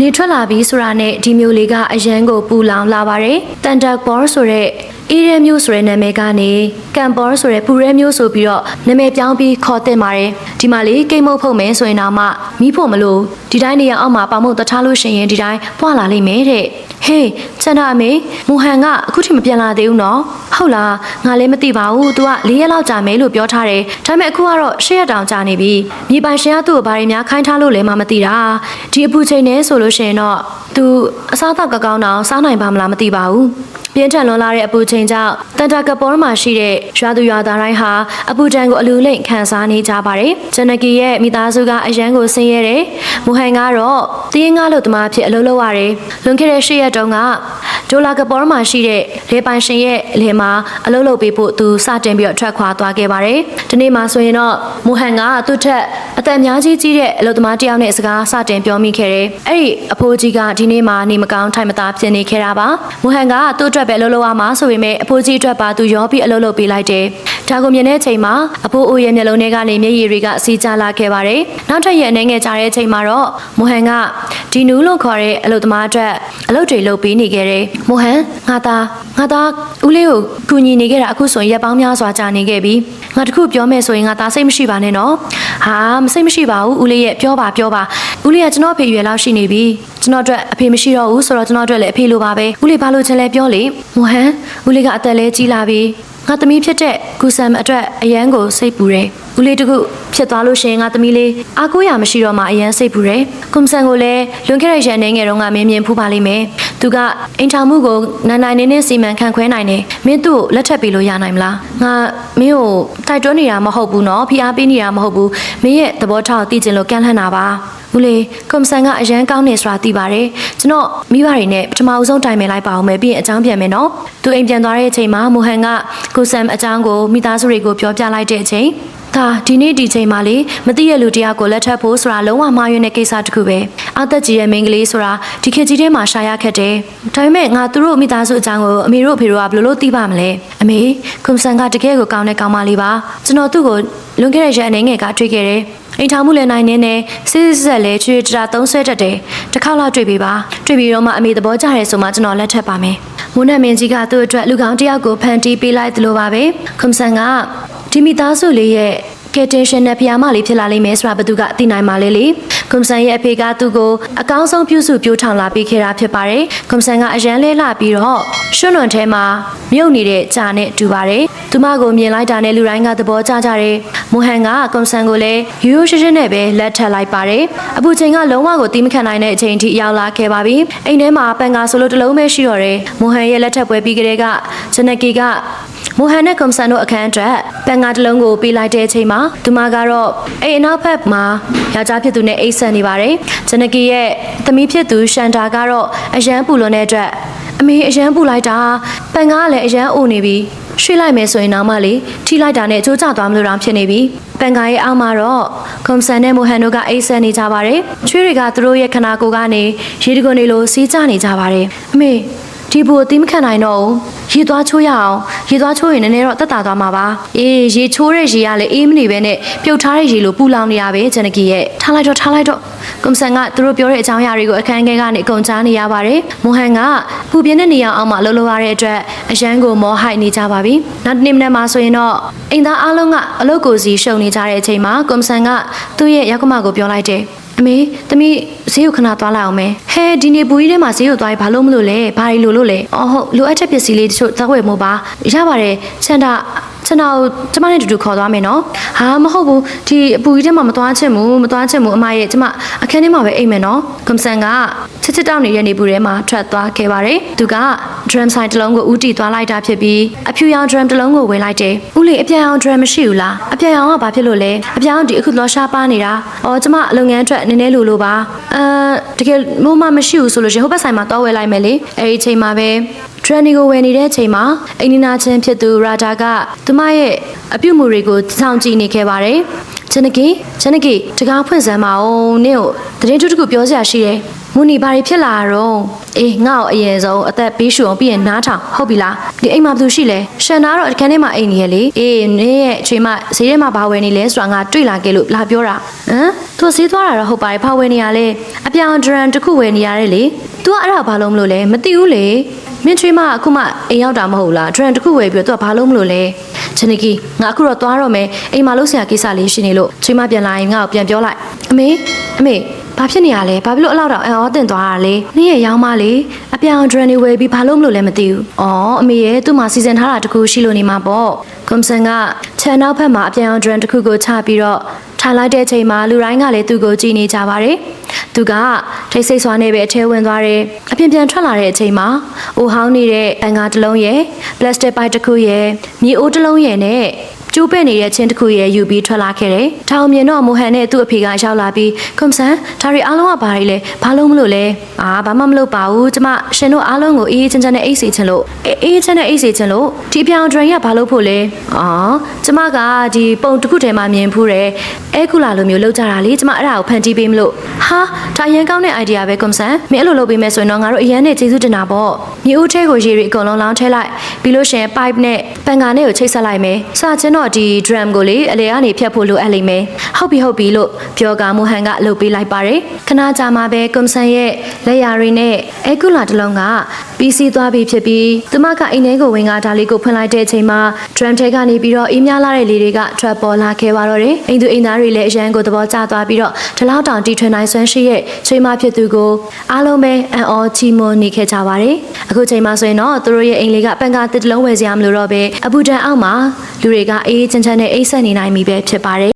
နေထွက်လာပြီဆိုတာနဲ့ဒီမျိုးလေးကအရန်ကိုပူလောင်လာပါတယ်တန်တက်ဘောဆိုတဲ့ အေးရဲမျိုးဆိုတဲ့နာမည်ကနေကမ်ဘောဆိုတဲ့ပူရဲမျိုးဆိုပြီးတော့နာမည်ပြောင်းပြီးခေါ်တင်ပါတယ်ဒီမှာလေးကိတ်မုတ်ဖုတ်မယ်ဆိုရင်တော့မှမိဖို့မလို့ဒီတိုင်းနေရအောက်မှာပေါမုတ်တထားလို့ရှိရင်ဒီတိုင်းပွာလာလိမ့်မယ်တဲ့ဟေးချန်တာအမေမူဟန်ကအခုထိမပြန်လာသေးဘူးနော်ဟုတ်လားငါလည်းမသိပါဘူး तू က၄ရက်လောက်ကြာမယ်လို့ပြောထားတယ်ဒါပေမဲ့အခုကတော့၈ရက်တောင်ကြာနေပြီမြေပိုင်ရှင်ကသူ့ကိုဘာတွေများခိုင်းထားလို့လဲမမသိတာဒီအပူချိန်နဲ့ဆိုလို့ရှိရင်တော့ तू အစားအသောက်ကကောင်းတော့စားနိုင်ပါမလားမသိပါဘူး ပြင်းထန်လွန်လာတဲ့အပူချိန်ကြောင့်တန်တာကပေါ်မှာရှိတဲ့ရွာသူရွာသားတိုင်းဟာအပူဒဏ်ကိုအလူလိမ့်ခံစားနေကြပါတယ်။ဂျန်နကီရဲ့မိသားစုကအရန်ကိုဆင်းရဲတယ်။မူဟန်ကတော့တည်ငါလို့တမအဖြစ်အလုပ်လုပ်ရတယ်။လွန်ခဲ့တဲ့၈ရက်တုန်းကဒေါ်လာကပေါ်မှာရှိတဲ့လေပိုင်ရှင်ရဲ့အလေမှာအလုပ်လုပ်ပေးဖို့သူစတင်ပြီးတော့ထွက်ခွာသွားခဲ့ပါတယ်။ဒီနေ့မှဆိုရင်တော့မူဟန်ကသူ့ထက်အသက်အများကြီးကြီးတဲ့အလုပ်သမားတစ်ယောက်နဲ့စကားစတင်ပြောမိခဲ့တယ်။အဲ့ဒီအဖိုးကြီးကဒီနေ့မှနေမကောင်းထိုင်မသားဖြစ်နေခဲ့တာပါ။မူဟန်ကသူ့အတွက်ပဲအလုပ်လုပ်ရမှာဆိုပေမဲ့အဖိုးကြီးအတွက်ပါသူရောပြီးအလုပ်လုပ်ပေးလိုက်တယ်။ဒါကိုမြင်တဲ့အချိန်မှာအဖိုးအိုရဲ့မျက်လုံးထဲကနေမျက်ရည်တွေကစီးကျလာခဲ့ပါတယ်။နောက်ထပ်ရဲ့အနေငယ်ကြတဲ့အချိန်မှာတော့မူဟန်ကဒီနူးလို့ခေါ်တဲ့အလုပ်သမားအတွက်အလုပ်တွေလုပ်ပေးနေခဲ့တယ်။မူဟန်ငါသားငါသားဦးလေးကိုကူညီနေခဲ့တာအခုဆိုရင်ရက်ပေါင်းများစွာကြာနေခဲ့ပြီ။ငါတခုပြောမယ်ဆိုရင်ငါသားစိတ်မရှိပါနဲ့နော်။ဟာမစိတ်မရှိပါဘူးဦးလေးရဲ့ပြောပါပြောပါ။ဦးလေးကကျွန်တော်အဖေရွယ်လောက်ရှိနေပြီ။ ကျွန်တော်အတွက်အဖေမရှိတော့ဘူးဆိုတော့ကျွန်တော်အတွက်လည်းအဖေလိုပါပဲ။ဦးလေးဘာလို့ချင်လဲပြောလေ။မူဟန်ဦးလေးကအသက်လဲကြီးလာပြီ။ငါသမီးဖြစ်တဲ့ကူဆမ်အတွက်အရန်ကိုစိတ်ပူတယ်။ဦးလေးတခုဖြစ်သွားလို့ရှိရင်ငါသမီးလေးအားကိုးရမရှိတော့မှအရန်စိတ်ပူတယ်။ကွန်ဆန်ကိုလည်းလွန်ခဲ့တဲ့ရန်နေငယ်တုန်းကမင်းမြင်ဖူးပါလိမ့်မယ်။သူကအိမ်ထောင်မှုကိုနိုင်နိုင်နေနေစီမံခန့်ခွဲနိုင်တယ်။မင်းသူ့ကိုလက်ထပ်ပေးလို့ရနိုင်မလား။ငါမင်းကိုတိုက်တွန်းနေတာမဟုတ်ဘူးနော်။ဖိအားပေးနေတာမဟုတ်ဘူး။မင်းရဲ့သဘောထားကိုသိချင်လို့ကန့်လှမ်းတာပါ။ ဦးလေးကွန်ဆန်ကအရန်ကောင်းနေဆိုတာသိပါတယ်ကျွန်တော်မိဘတွေနဲ့ပထမအဆုံးတိုင်ပင်လိုက်ပါအောင်မယ်ပြီးရင်အကြောင်းပြန်မယ်နော်သူအိမ်ပြန်သွားတဲ့အချိန်မှာမိုဟန်ကကိုဆမ်အကြောင်းကိုမိသားစုတွေကိုပြောပြလိုက်တဲ့အချိန်ဒါဒီနေ့ဒီချိန်မှာလေမသိရလူတယောက်ကိုလက်ထပ်ဖို့ဆိုတာလုံးဝမှားယွင်းတဲ့ကိစ္စတစ်ခုပဲအသက်ကြီးရဲ့မိန်းကလေးဆိုတာဒီခေတ်ကြီးထဲမှာရှာရခက်တယ်ဒါပေမဲ့ငါသူတို့မိသားစုအကြောင်းကိုအမေတို့အဖေတို့ကဘယ်လိုလုပ်သိပါမလဲအမေကွန်ဆန်ကတကယ်ကိုကောင်းတဲ့ကောင်းမလေးပါကျွန်တော်သူ့ကိုလွန်ခဲ့တဲ့ရက်အနေငယ်ကတွေ့ခဲ့တယ် အိမ်ထောင်မှုလည်းနိုင်နေနဲ့စစ်စစ်ဆက်လည်းချွေတရာသုံးဆွဲတတ်တယ်တစ်ခါလောက်တွေ့ပြီပါတွေ့ပြီးတော့မှအမေသဘောကျတယ်ဆိုမှကျွန်တော်လက်ထပ်ပါမယ်မွန်းနတ်မင်းကြီးကသူ့အတွက်လူကောင်းတစ်ယောက်ကိုဖန်တီးပေးလိုက်သလိုပါပဲခွန်ဆန်ကဒီမိသားစုလေးရဲ့ကယ်တင်ရှင်နဲ့ဖျားမလေးဖြစ်လာလိမ့်မယ်ဆိုတာဘသူကသိနိုင်ပါလေလေ ကွန်ဆန်ရဲ့အဖေကသူ့ကိုအကောင်းဆုံးပြုစုပြောထောင်လာပေးခဲ့တာဖြစ်ပါတယ်ကွန်ဆန်ကအရန်လဲလာပြီးတော့ရွှွန့်လွန်ထဲမှာမြုပ်နေတဲ့ကြာနဲ့တူပါတယ်သူမကိုမြင်လိုက်တာနဲ့လူတိုင်းကသဘောကျကြတယ်မိုဟန်ကကွန်ဆန်ကိုလည်းရိုးရိုးရှင်းရှင်းနဲ့ပဲလက်ထပ်လိုက်ပါတယ်အပူချိန်ကလုံးဝကိုတီးမခံနိုင်တဲ့အချိန်ထိရောက်လာခဲ့ပါပြီအိမ်ထဲမှာပန်ကာဆိုလိုတစ်လုံးပဲရှိတော့တယ်မိုဟန်ရဲ့လက်ထပ်ပွဲပြီးကလေးကဂျနကီက မိုဟန်နဲ့ကွန်ဆန်တို့အခန်းအတွက်ပန်ကာတစ်လုံးကိုပေးလိုက်တဲ့အချိန်မှာသူမကတော့အိမ်အနောက်ဘက်မှာယောက်ျားဖြစ်သူနဲ့အိတ်ဆက်နေပါတယ်ဂျနကီရဲ့သမီးဖြစ်သူရှန်တာကတော့အရန်ပူလွန်တဲ့အတွက်အမေအရန်ပူလိုက်တာပန်ကားကလည်းအရန်အိုနေပြီရွှေ့လိုက်မယ်ဆိုရင်တော့မလေထိလိုက်တာနဲ့ကြိုးကျသွားမလို့တော့ဖြစ်နေပြီပန်ကာရဲ့အောက်မှာတော့ကွန်ဆန်နဲ့မိုဟန်တို့ကအိတ်ဆက်နေကြပါတယ်ချွေးတွေကသူတို့ရဲ့ခနာကိုယ်ကနေရေတကွန်တွေလိုစီးကျနေကြပါတယ်အမေ ဒီဘူအသိမခံနိုင်တော့ဘူးရေသွားချိုးရအောင်ရေသွားချိုးရင်နည်းနည်းတော့တက်တာသွားမှာပါအေးရေချိုးတဲ့ရေကလည်းအေးမနေပဲနဲ့ပြုတ်ထားတဲ့ရေလိုပူလောင်နေရပဲဂျန်နကီရဲ့ထားလိုက်တော့ထားလိုက်တော့ကွန်ဆန်ကသူတို့ပြောတဲ့အကြောင်းအရာတွေကိုအခန်းထဲကနေအကုန်ကြားနေရပါတယ်မိုဟန်ကပူပြင်းတဲ့နေရာအောင်မှာလှုပ်လှုပ်ရတဲ့အတွက်အရန်ကိုမောဟိုက်နေကြပါပြီနောက်တစ်နေ့မနေ့မှာဆိုရင်တော့အိမ်သားအားလုံးကအလုပ်ကိုစီရှုံနေကြတဲ့အချိန်မှာကွန်ဆန်ကသူ့ရဲ့ရောက်ကမကိုပြောလိုက်တယ် အမေသမီးဈေးကိုခဏသွားလိုက်အောင်မယ်ဟဲဒီနေ့ပူကြီးထဲမှာဈေးကိုသွားရင်ဘာလို့မလို့လဲဘာလို့လို့လဲအော်ဟုတ်လိုအပ်တဲ့ပစ္စည်းလေးတချို့သက်ဝယ်မို့ပါရပါတယ်ချန်တာ ချန်တာကိုကျမနဲ့တူတူခေါ်သွားမယ်နော်ဟာမဟုတ်ဘူးဒီအပူကြီးထဲမှာမသွားချင်ဘူးမသွားချင်ဘူးအမရဲ့ကျမအခန်းထဲမှာပဲအိမ်မယ်နော်ကွန်ဆန်ကချစ်ချစ်တောက်နေတဲ့နေပူထဲမှာထွက်သွားခဲ့ပါတယ်သူက drum sign တစ်လုံးကိုဦးတီသွားလိုက်တာဖြစ်ပြီးအဖြူရောင် drum တစ်လုံးကိုဝယ်လိုက်တယ်ဦးလေးအပြန်အောင် drum မရှိဘူးလားအပြန်အောင်ကဘာဖြစ်လို့လဲအပြန်အောင်ဒီအခုလောရှားပါနေတာအော်ကျမလုပ်ငန်းအတွက်နည်းနည်းလိုလိုပါအာတကယ်မိုးမမရှိဘူးဆိုလို့ရှရင်ဟိုဘက်ဆိုင်မှာတော့ဝယ်လိုက်မယ်လေအဲ့ဒီအချိန်မှာပဲ ထရန်နီကိုဝယ်နေတဲ့အချိန်မှာအိန္ဒိနာချင်းဖြစ်သူရာတာကသူမရဲ့အပြုတ်မှုတွေကိုစောင့်ကြည့်နေခဲ့ပါတယ်။ချန်နကီချန်နကီတကားဖွင့်စမ်းပါဦးနင့်ကိုသတင်းတူတစ်ခုပြောစရာရှိတယ်။မူနီဘာတွေဖြစ်လာတော့အေးငါ့ကိုအရင်ဆုံးအသက်ပေးရှူအောင်ပြီးရင်နားထောင်ဟုတ်ပြီလားဒီအိမ်မှာဘယ်သူရှိလဲရှန်နာတော့အခန်းထဲမှာအိမ်နေရလေအေးနင်းရဲ့အချိန်မှဈေးထဲမှာဘာဝယ်နေလဲဆိုတာငါတွေ့လာခဲ့လို့လာပြောတာဟမ်သူဈေးသွားတာတော့ဟုတ်ပါတယ်ဘာဝယ်နေရလဲအပြောင်ဒရန်တစ်ခုဝယ်နေရတယ်လေ तू ကအဲ့ဒါဘာလို့မလို့လဲမသိဘူးလေမင်းချွေးမအခုမှအိမ်ရောက်တာမဟုတ်လားဒရန်တစ်ခုဝယ်ပြီးတော့ तू ကဘာလို့မလို့လဲချန်နီကီငါအခုတော့သွားတော့မယ်အိမ်မှာလို့ဆရာကိစ္စလေးရှိနေလို့ချွေးမပြန်လာရင်ငါ့ကိုပြန်ပြောလိုက်အမေအမေဘာဖြစ်နေရလဲဘာဖြစ်လို့အလောက်တော့အံ့ဩတင်သွားတာလဲနင့်ရဲ့ရောင်းမလေး အပြောင်ဒရန်နေဝယ်ပြီးဘာလို့မလို့လဲမသိဘူးအော်အမေရဲ့သူ့မှာစီစဉ်ထားတာတခုရှိလို့နေမှာပေါ့ကွန်ဆန်ကခြံနောက်ဘက်မှာအပြောင်ဒရန်တစ်ခုကိုချပြီးတော့ထားလိုက်တဲ့အချိန်မှာလူတိုင်းကလည်းသူ့ကိုကြည့်နေကြပါတယ်သူကထိတ်ဆိတ်စွာနဲ့ပဲအထဲဝင်သွားတယ်အပြင်ပြန်ထွက်လာတဲ့အချိန်မှာအိုဟောင်းနေတဲ့အန်ကားတစ်လုံးရဲ့ပလတ်စတစ်ပိုက်တစ်ခုရဲ့မြေအိုးတစ်လုံးရဲ့နဲ့ ကျိုးပဲ့နေတဲ့ချင်းတစ်ခုရဲ့ယူပြီးထွက်လာခဲ့တယ်။ထောင်မြင်တော့မိုဟန်နဲ့သူ့အဖေကရောက်လာပြီးကွန်ဆန်ဒါတွေအားလုံးကဘာတွေလဲဘာလို့မလို့လဲ။အာဘာမှမလုပ်ပါဘူး။ကျမရှင်တို့အားလုံးကိုအေးအေးချမ်းချမ်းနဲ့အိတ်စီချင်လို့အေးအေးချမ်းနဲ့အိတ်စီချင်လို့ဒီပြောင်ဒရန်ကဘာလို့ဖို့လဲ။အော်ကျမကဒီပုံတစ်ခုထဲမှာမြင်ဖူးတယ်။အဲကူလာလိုမျိုးလောက်ကြတာလေကျမအဲ့ဒါကိုဖန်တီးပေးမလို့။ဟာဒါရန်ကောင်းတဲ့ idea ပဲကွန်ဆန်မင်းအဲ့လိုလုပ်ပေးမယ်ဆိုရင်တော့ငါတို့အရန်နဲ့ကျေးဇူးတင်တာပေါ့။မြေဦးထဲကိုရေတွေအကုန်လုံးလောင်းထဲလိုက်ပြီးလို့ရှရင် pipe နဲ့ပန်ကာနဲ့ကိုချိတ်ဆက်လိုက်မယ်။စချင်းတော့ဒီ drum ကိုလေအလေကနေဖြတ်ဖို့လိုအပ်လိမ့်မယ်။ဟုတ်ပြီဟုတ်ပြီလို့ပြောကမိုဟန်ကလှုပ်ပေးလိုက်ပါတယ်။ခဏကြာမှပဲကွန်ဆန်ရဲ့လက်ရာတွေနဲ့အဲကူလာတစ်လုံးကပြီးစီးသွားပြီဖြစ်ပြီးသူမကအိမ်ထဲကိုဝင်ကဒါလေးကိုဖွင့်လိုက်တဲ့အချိန်မှာ drum ထဲကနေပြီးတော့အေးများလာတဲ့လေတွေကထွက်ပေါ်လာခဲ့ပါတော့တယ်။အိမ်သူအိမ်သားတွေလည်းအရန်ကိုသဘောကျသွားပြီးတော့ဒီလောက်တောင်တီထွင်နိုင်ဆွမ်းရှိရဲ့ချွေးမဖြစ်သူကိုအားလုံးပဲအံ့ဩချီးမွမ်းနေခဲ့ကြပါတယ်။အခုချိန်မှာဆိုရင်တော့သူတို့ရဲ့အိမ်လေးကပန်ကာတစ်တလုံးဝယ်စရာမလိုတော့ပဲအပူဒဏ်အောက်မှာလူတွေကအေးအေးချမ်းချမ်းနဲ့အိတ်ဆက်နေနိုင်ပြီပဲဖြစ်ပါတယ်